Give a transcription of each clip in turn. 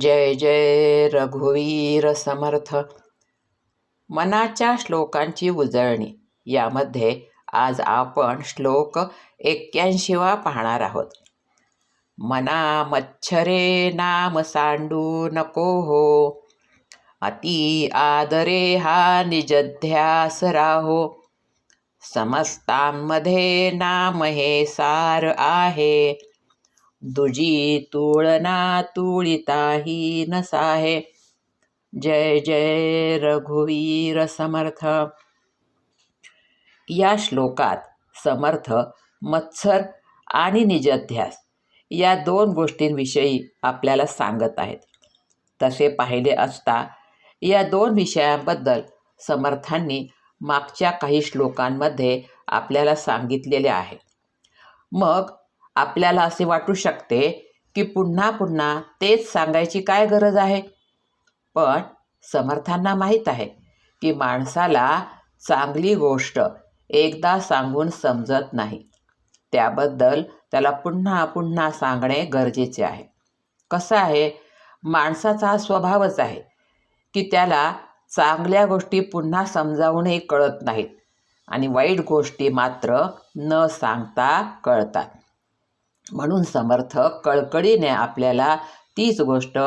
जय जय रघुवीर समर्थ. मनाच्या श्लोकांची उजळणी. यामध्ये आज आपण श्लोक एक्क्याऐंशीवा पाहणार आहोत. मना मच्छरे नाम सांडू नको हो. अति आदरे हा निजध्यास राहो. समस्तांमध्ये नाम हे सार आहे. दुजी तुळना तुळिताही नसाहे. जय जय रघुवीर समर्थ. या श्लोकात समर्थ मत्सर आणि निजध्यास या दोन गोष्टींविषयी आपल्याला सांगत आहेत. तसे पाहिले असता या दोन विषयांबद्दल समर्थांनी मागच्या काही श्लोकांमध्ये आपल्याला सांगितलेले आहे. मग आपल्याला असे वाटू शकते की पुन्हा पुन्हा तेच सांगायची काय गरज आहे? पण समर्थांना माहीत आहे की माणसाला चांगली गोष्ट एकदा सांगून समजत नाही. त्याबद्दल त्याला पुन्हा पुन्हा सांगणे गरजेचे आहे. कसं आहे? माणसाचा हा स्वभावच आहे की त्याला चांगल्या गोष्टी पुन्हा समजावूनही कळत नाहीत आणि वाईट गोष्टी मात्र न सांगता कळतात. म्हणून समर्थ कळकळीने आपल्याला तीच गोष्ट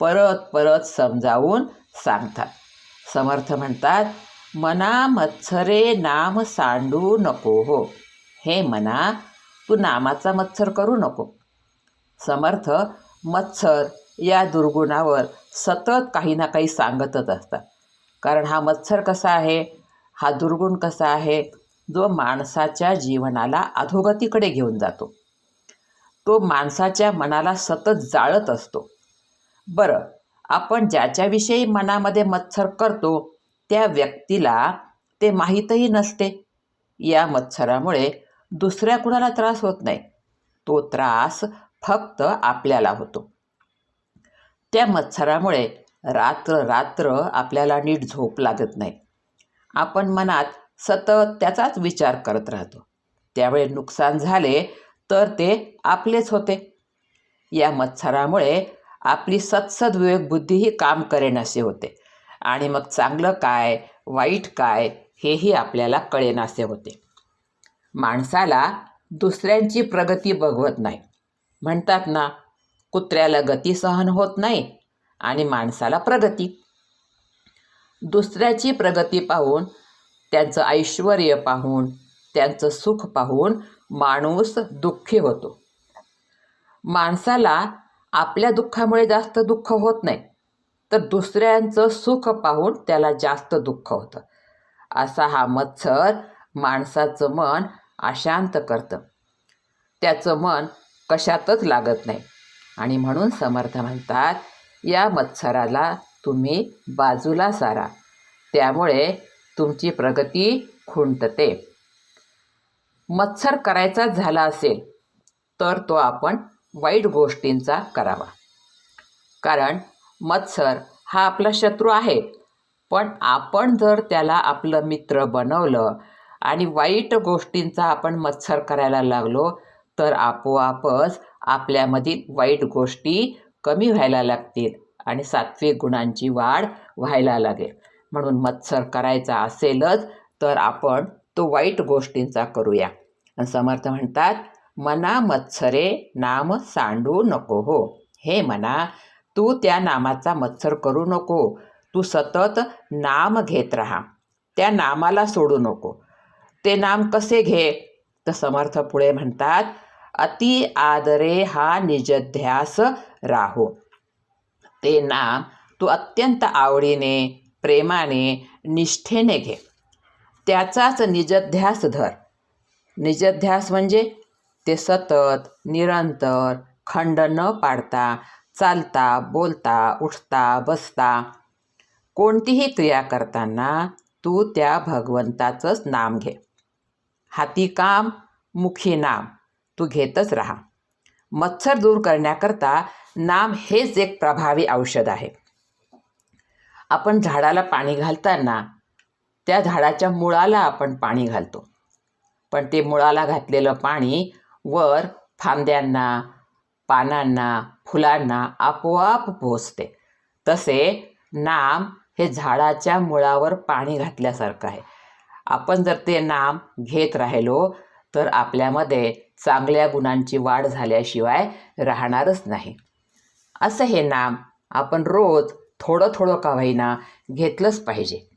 परत परत समजावून सांगतात. समर्थ म्हणतात मना मत्सरे नाम सांडू नको हो. हे मना तू नामाचा मत्सर करू नको. समर्थ मत्सर या दुर्गुणावर सतत काही ना काही सांगतच असतात. कारण हा मत्सर कसा आहे? हा दुर्गुण कसा आहे? जो माणसाच्या जीवनाला अधोगतीकडे घेऊन जातो. तो माणसाच्या मनाला सतत जाळत असतो. बरं आपण ज्याच्याविषयी मनामध्ये मत्सर करतो त्या व्यक्तीला ते माहीतही नसते. या मत्सरामुळे दुसऱ्या कुणाला त्रास होत नाही. तो त्रास फक्त आपल्याला होतो. त्या मत्सरामुळे रात्र रात्र आपल्याला नीट झोप लागत नाही. आपण मनात सतत त्याचाच विचार करत राहतो. त्यावेळे नुकसान झाले तर ते आपलेच होते. या मत्सरामुळे आपली सत्सद विवेक बुद्धीही काम करेनासे होते. आणि मग चांगलं काय वाईट काय हेही आपल्याला कळेनासे होते. माणसाला दुसऱ्यांची प्रगती बघवत नाही. म्हणतात ना कुत्र्याला गती सहन होत नाही आणि माणसाला प्रगती. दुसऱ्याची प्रगती पाहून त्यांचं ऐश्वर पाहून त्यांचं सुख पाहून माणूस दुःखी होतो. माणसाला आपल्या दुःखामुळे जास्त दुःख होत नाही तर दुसऱ्यांचं सुख पाहून त्याला जास्त दुःख होतं. असा हा मत्सर माणसाचं मन अशांत करतं. त्याचं मन कशातच लागत नाही. आणि म्हणून समर्थ म्हणतात या मत्सराला तुम्ही बाजूला सारा. त्यामुळे तुमची प्रगती खुंटते. मत्सर करायचा झाला असेल तर तो आपण वाईट गोष्टींचा करावा. कारण मत्सर हा आपला शत्रू आहे. पण आपण जर त्याला आपलं मित्र बनवलं आणि वाईट गोष्टींचा आपण मत्सर करायला लागलो तर आपोआपच आपल्यामधील वाईट गोष्टी कमी व्हायला लागतील आणि सात्विक गुणांची वाढ व्हायला लागेल. म्हणून मत्सर करायचा असेलच तर आपण तो वाईट गोष्टींचा करूया. आणि समर्थ म्हणतात मना मत्सरे नाम सांडू नको हो. हे मना तू त्या नामाचा मत्सर करू नको. तू सतत नाम घेत राहा. त्या नामाला सोडू नको. ते नाम कसे घे? तर समर्थ पुढे म्हणतात अति आदरे हा निजध्यास राहो. ते नाम तू अत्यंत आवडीने प्रेमाने निष्ठेने घे. त्याचाच निजध्यास धर. निजध्यास म्हणजे ते सतत निरंतर खंड न पाडता चालता बोलता उठता बसता. कोणतीही क्रिया करताना तू त्या भगवंताचंच नाम घे. हाती काम मुखी नाम. तू घेतच राहा. मत्सर दूर करण्याकरता नाम हेच एक प्रभावी औषध आहे. आपण झाडाला पाणी घालताना त्या झाडाच्या मुळाला आपण पाणी घालतो. पण ते मुळाला घातलेलं पाणी वर फांद्यांना पानांना फुलांना आपोआप पोचते तसे नाम हे झाडाच्या मुळावर पाणी घातल्यासारखं आहे. आपण जर ते नाम घेत राहिलो तर आपल्यामध्ये चांगल्या गुणांची वाढ झाल्याशिवाय राहणारच नाही. असं हे नाम आपण रोज थोडं थोडं का होईना घेतलंच पाहिजे.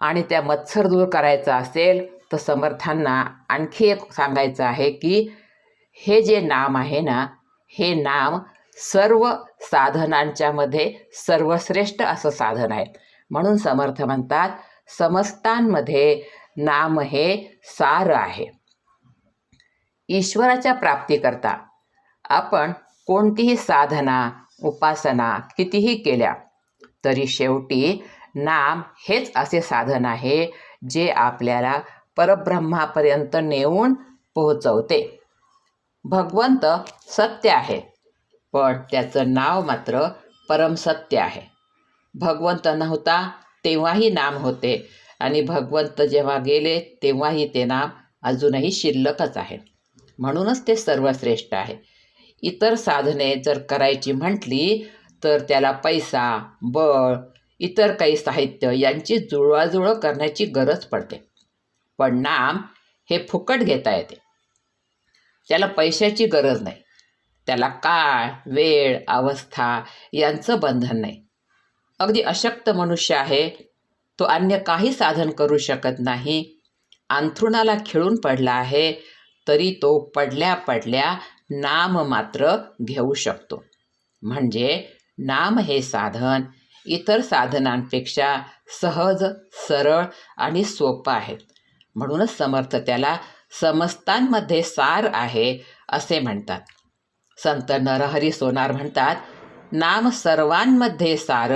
आणि त्या मत्सर दूर करायचा असेल तर समर्थांना आणखी एक सांगायचं आहे की हे जे नाम आहे ना हे नाम सर्व साधनांच्यामध्ये सर्वश्रेष्ठ असं साधन आहे. म्हणून समर्थ म्हणतात समस्तांमध्ये नाम हे सार आहे. ईश्वराच्या प्राप्तीकरता आपण कोणतीही साधना उपासना कितीही केल्या तरी शेवटी नाम हेच असे साधन आहे जे आपल्याला परब्रह्मापर्यंत नेऊन पोहोचवते. भगवंत सत्य आहे पण त्याचं नाव मात्र परमसत्य आहे. भगवंत नव्हता तेव्हाही नाम होते आणि भगवंत जेव्हा गेले तेव्हाही ते नाम अजूनही शिल्लकच आहे. म्हणूनच ते सर्वश्रेष्ठ आहे. इतर साधने जर करायची म्हटली तर त्याला पैसा बळ इतर काही साहित्य यांची जुळवाजुळव करण्याची गरज पडते. पण नाम हे फुकट घेता येते. त्याला पैशाची गरज नाही. त्याला काळ वेळ अवस्था यांचं बंधन नाही. अगदी अशक्त मनुष्य आहे तो अन्य काही साधन करू शकत नाही. अंथरुणाला खिळून पडला आहे तरी तो पडल्या पडल्या नाम मात्र घेऊ शकतो. म्हणजे नाम हे साधन इतर साधनांपेक्षा सहज सरळ आणि सोपं आहे. म्हणूनच समर्थ त्याला समस्तांमध्ये सार आहे असे म्हणतात. संत नरहरी सोनार म्हणतात नाम सर्वांमध्ये सार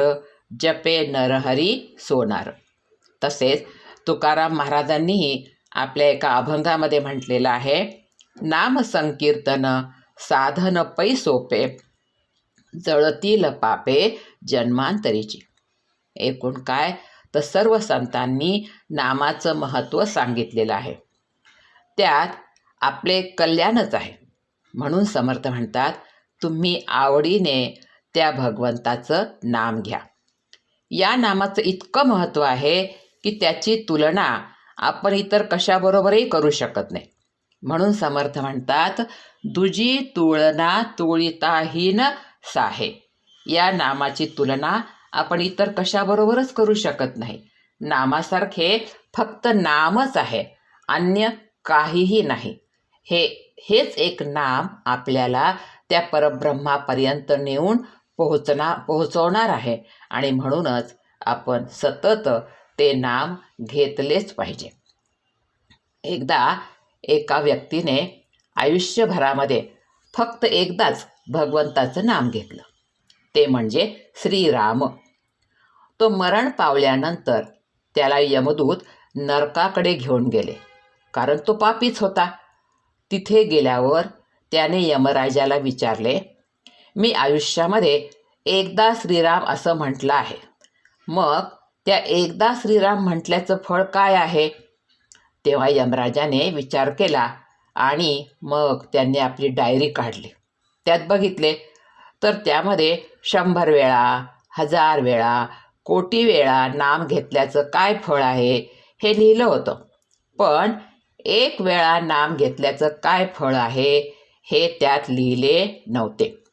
जपे नरहरी सोनार. तसेच तुकाराम महाराजांनीही आपल्या एका अभंगामध्ये म्हटलेलं आहे नाम संकीर्तन साधन पै सोपे. जळतील पापे जन्मांतरीची. एकूण काय? तर सर्व संतांनी नामाचं महत्त्व सांगितलेलं आहे. त्यात आपले कल्याणच आहे. म्हणून समर्थ म्हणतात तुम्ही आवडीने त्या भगवंताचं नाम घ्या. या नामाचं इतकं महत्त्व आहे की त्याची तुलना आपण इतर कशाबरोबरही करू शकत नाही. म्हणून समर्थ म्हणतात दुजी तुळना तुळिताहीन साहे. या नामाची तुलना आपण इतर कशाबरोबरच करू शकत नाही. नामासारखे फक्त नामच आहे अन्य काहीही नाही. हे हेच एक नाम आपल्याला त्या परब्रह्मापर्यंत नेऊन पोहोचना पोहोचवणार आहे आणि म्हणूनच आपण सतत ते नाम घेतलेच पाहिजे. एकदा एका व्यक्तीने आयुष्यभरामध्ये फक्त एकदाच भगवंताचं नाम घेतलं. ते म्हणजे श्रीराम. तो मरण पावल्यानंतर त्याला यमदूत नरकाकडे घेऊन गेले. कारण तो पापीच होता. तिथे गेल्यावर त्याने यमराजाला विचारले मी आयुष्यामध्ये एकदा श्रीराम असं म्हटलं आहे. मग त्या एकदा श्रीराम म्हटल्याचं फळ काय आहे? तेव्हा यमराजाने विचार केला आणि मग त्यांनी आपली डायरी काढली. त्यात बघितले तर त्यामध्ये शंभर वेळा हजार वेळा कोटी वेळा नाम घेतल्याचं काय फळ आहे हे लिहिलं होतं. पण एक वेळा नाम घेतल्याचं काय फळ आहे हे त्यात लिहिले नव्हते.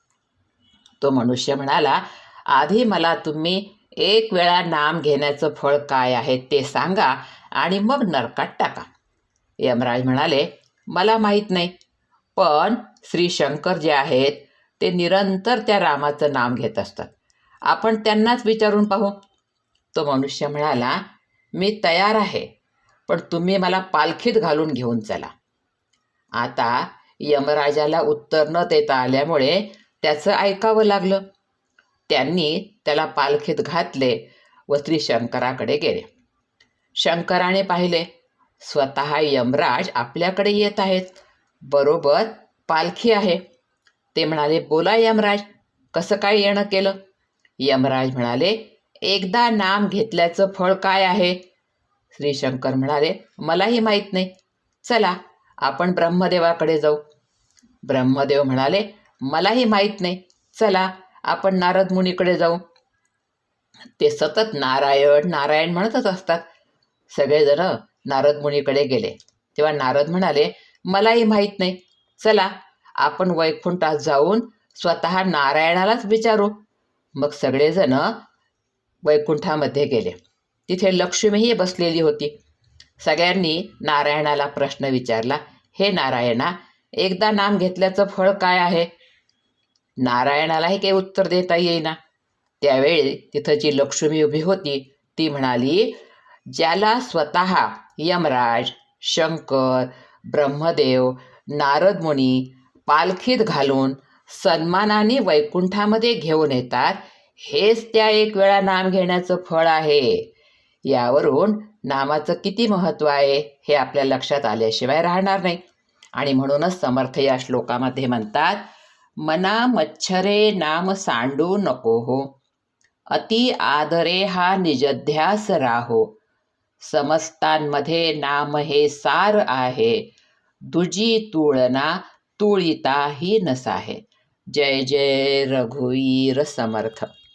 तो मनुष्य म्हणाला आधी मला तुम्ही एक वेळा नाम घेण्याचं फळ काय आहे ते सांगा आणि मग नरकात टाका. यमराज म्हणाले मला माहीत नाही. पण श्री शंकर जे आहेत ते निरंतर त्या रामाचं नाम घेत असतात. आपण त्यांनाच विचारून पाहू. तो मनुष्य म्हणाला मी तयार आहे पण तुम्ही मला पालखीत घालून घेऊन चला. आता यमराजाला उत्तर न देता आल्यामुळे त्याचं ऐकावं लागलं. त्यांनी त्याला पालखीत घातले व श्री शंकराकडे गेले. शंकराने पाहिले स्वतः यमराज आपल्याकडे येत आहेत. बरोबर पालखी आहे. ते म्हणाले बोला यमराज कसं काय येणं केलं? यमराज म्हणाले एकदा नाम घेतल्याचं फळ काय आहे? श्री शंकर म्हणाले मलाही माहीत नाही. चला आपण ब्रह्मदेवाकडे जाऊ. ब्रह्मदेव म्हणाले मलाही माहीत नाही. चला आपण नारद मुनीकडे जाऊ. ते सतत नारायण नारायण म्हणतच असतात. सगळेजण नारद मुनीकडे गेले. तेव्हा नारद म्हणाले मलाही माहीत नाही. चला आपण वैकुंठात जाऊन स्वतः नारायणालाच विचारू. मग सगळेजण वैकुंठामध्ये गेले. तिथे लक्ष्मीही बसलेली होती. सगळ्यांनी नारायणाला प्रश्न विचारला हे नारायणा एकदा नाम घेतल्याचं फळ काय आहे? नारायणालाही काही उत्तर देता येईना. त्यावेळी तिथं जी लक्ष्मी उभी होती ती म्हणाली ज्याला स्वतः यमराज शंकर ब्रह्मदेव नारदमुनी पालखीत घालून सन्मानाने वैकुंठामध्ये घेऊन येतात हेच त्या एक वेळा नाम घेण्याचं फळ आहे. यावरून नामाचं किती महत्त्व आहे हे आपल्या लक्षात आल्याशिवाय राहणार नाही. आणि म्हणूनच समर्थ या श्लोकामध्ये म्हणतात मना मच्छरे नाम सांडू नको हो अति आदरे हा निजध्यास राहो समस्तांमध्ये नाम हे सार आहे. दुजी तुळना तुळिता ही नसाहे. जय जय रघुवीर समर्थ.